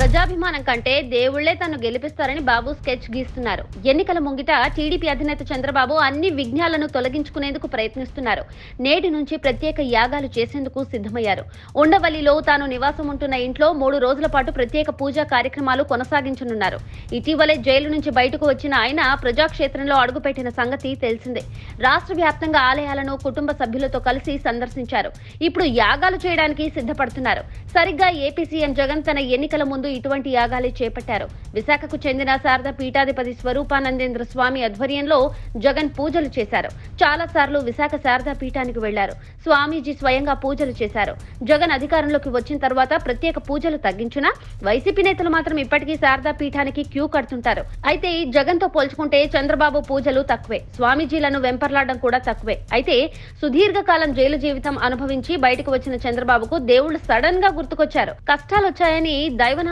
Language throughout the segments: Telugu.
ప్రజాభిమానం కంటే దేవుళ్ళే తను గెలిపిస్తారని బాబు స్కెచ్ గీస్తున్నారు. ఎన్నికల ముంగిట టీడీపీ అధినేత చంద్రబాబు అన్ని విఘ్నాలను తొలగించుకునేందుకు ప్రయత్నిస్తున్నారు. నేటి నుంచి ప్రత్యేక యాగాలు చేసేందుకు సిద్ధమయ్యారు. ఉండవల్లిలో తాను నివాసం ఉంటున్న ఇంట్లో మూడు రోజుల పాటు ప్రత్యేక పూజా కార్యక్రమాలు కొనసాగించనున్నారు. ఇటీవలే జైలు నుంచి బయటకు వచ్చిన ఆయన ప్రజాక్షేత్రంలో అడుగుపెట్టిన సంగతి తెలిసిందే. రాష్ట్ర వ్యాప్తంగా ఆలయాలను కుటుంబ సభ్యులతో కలిసి సందర్శించారు. ఇప్పుడు యాగాలు చేయడానికి సిద్ధపడుతున్నారు. సరిగ్గా ఏపీ సీఎం జగన్ తన ఎన్నికల ముందు ఇటువంటి యాగాలే చేపట్టారు. విశాఖకు చెందిన శారద పీఠాధిపతి స్వరూపానందేంద్ర స్వామి ఆధ్వర్యంలో జగన్ పూజలు చేశారు. చాలా సార్లు విశాఖ శారదా పీఠానికి వెళ్ళారు. స్వామీజీ స్వయంగా పూజలు చేశారు. జగన్ అధికారంలోకి వచ్చిన తర్వాత ప్రత్యేక పూజలు తగ్గించినా వైసీపీ నేతలు మాత్రం ఇప్పటికీ శారదా పీఠానికి క్యూ కడుతుంటారు. అయితే జగన్తో పోల్చుకుంటే చంద్రబాబు పూజలు తక్కువే. స్వామీజీలను వెంపర్లాడడం కూడా తక్కువే. అయితే సుదీర్ఘకాలం జైలు జీవితం అనుభవించి బయటకు వచ్చిన చంద్రబాబుకు దేవుళ్ళు సడన్గా గుర్తుకొచ్చారు. కష్టాలు వచ్చాయని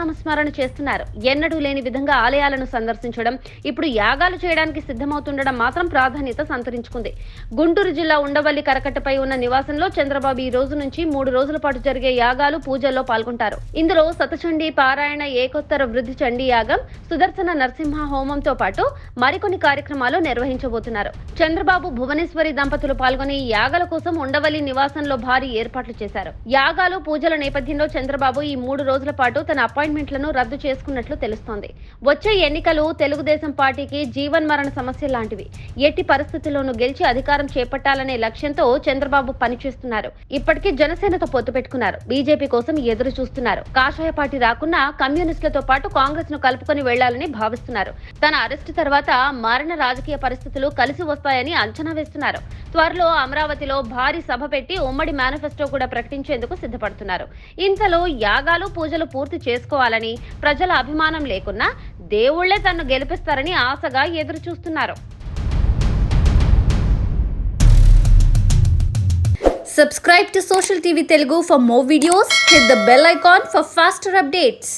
నామస్మరణ చేస్తున్నారు. ఎన్నడూ లేని విధంగా ఆలయాలను సందర్శించడం ఇప్పుడు యాగాలు చేయడానికి సిద్ధమవుతుండడం మాత్రం ప్రాధాన్యత సంతరించుకుంది. గుంటూరు జిల్లా ఉండవల్లి కరకట్టపై ఉన్న నివాసంలో చంద్రబాబు ఈ రోజు నుంచి మూడు రోజుల పాటు జరిగే యాగాలు పూజల్లో పాల్గొంటారు. ఇందులో సతచండి పారాయణ ఏకోత్తర వృద్ధి చండీ యాగం సుదర్శన నరసింహ హోమంతో పాటు మరికొన్ని కార్యక్రమాలు నిర్వహించబోతున్నారు. చంద్రబాబు భువనేశ్వరి దంపతులు పాల్గొని యాగాల కోసం ఉండవల్లి నివాసంలో భారీ ఏర్పాట్లు చేశారు. యాగాలు పూజల నేపథ్యంలో చంద్రబాబు ఈ మూడు రోజుల పాటు తన అపాయింట్మెంట్ అపాయింట్మెంట్లను రద్దు చేసుకున్నట్లు తెలుస్తోంది. వచ్చే ఎన్నికలు తెలుగుదేశం పార్టీకి జీవన్ మరణ సమస్య లాంటివి. ఎట్టి పరిస్థితుల్లోనూ గెలిచి అధికారం చేపట్టాలనే లక్ష్యంతో చంద్రబాబు పనిచేస్తున్నారు. ఇప్పటికీ జనసేనతో పొత్తు పెట్టుకున్నారు. బీజేపీ కోసం ఎదురు చూస్తున్నారు. కాషాయ పార్టీ రాకున్నా కమ్యూనిస్టులతో పాటు కాంగ్రెస్ను కలుపుకొని వెళ్ళాలని భావిస్తున్నారు. తన అరెస్టు తర్వాత మారిన రాజకీయ పరిస్థితులు కలిసి వస్తాయని అంచనా వేస్తున్నారు. త్వరలో అమరావతిలో భారీ సభ పెట్టి ఉమ్మడి మేనిఫెస్టో కూడా ప్రకటించేందుకు సిద్ధపడుతున్నారు. ఇంతలో యాగాలు పూజలు పూర్తి చేసుకోవాలని ప్రజల అభిమానం లేకున్నా దేవుళ్ళే తన్ను గెలిపిస్తారని ఆశగా ఎదురు చూస్తున్నారు subscribe to Social TV Telugu for more videos hit the bell icon for faster updates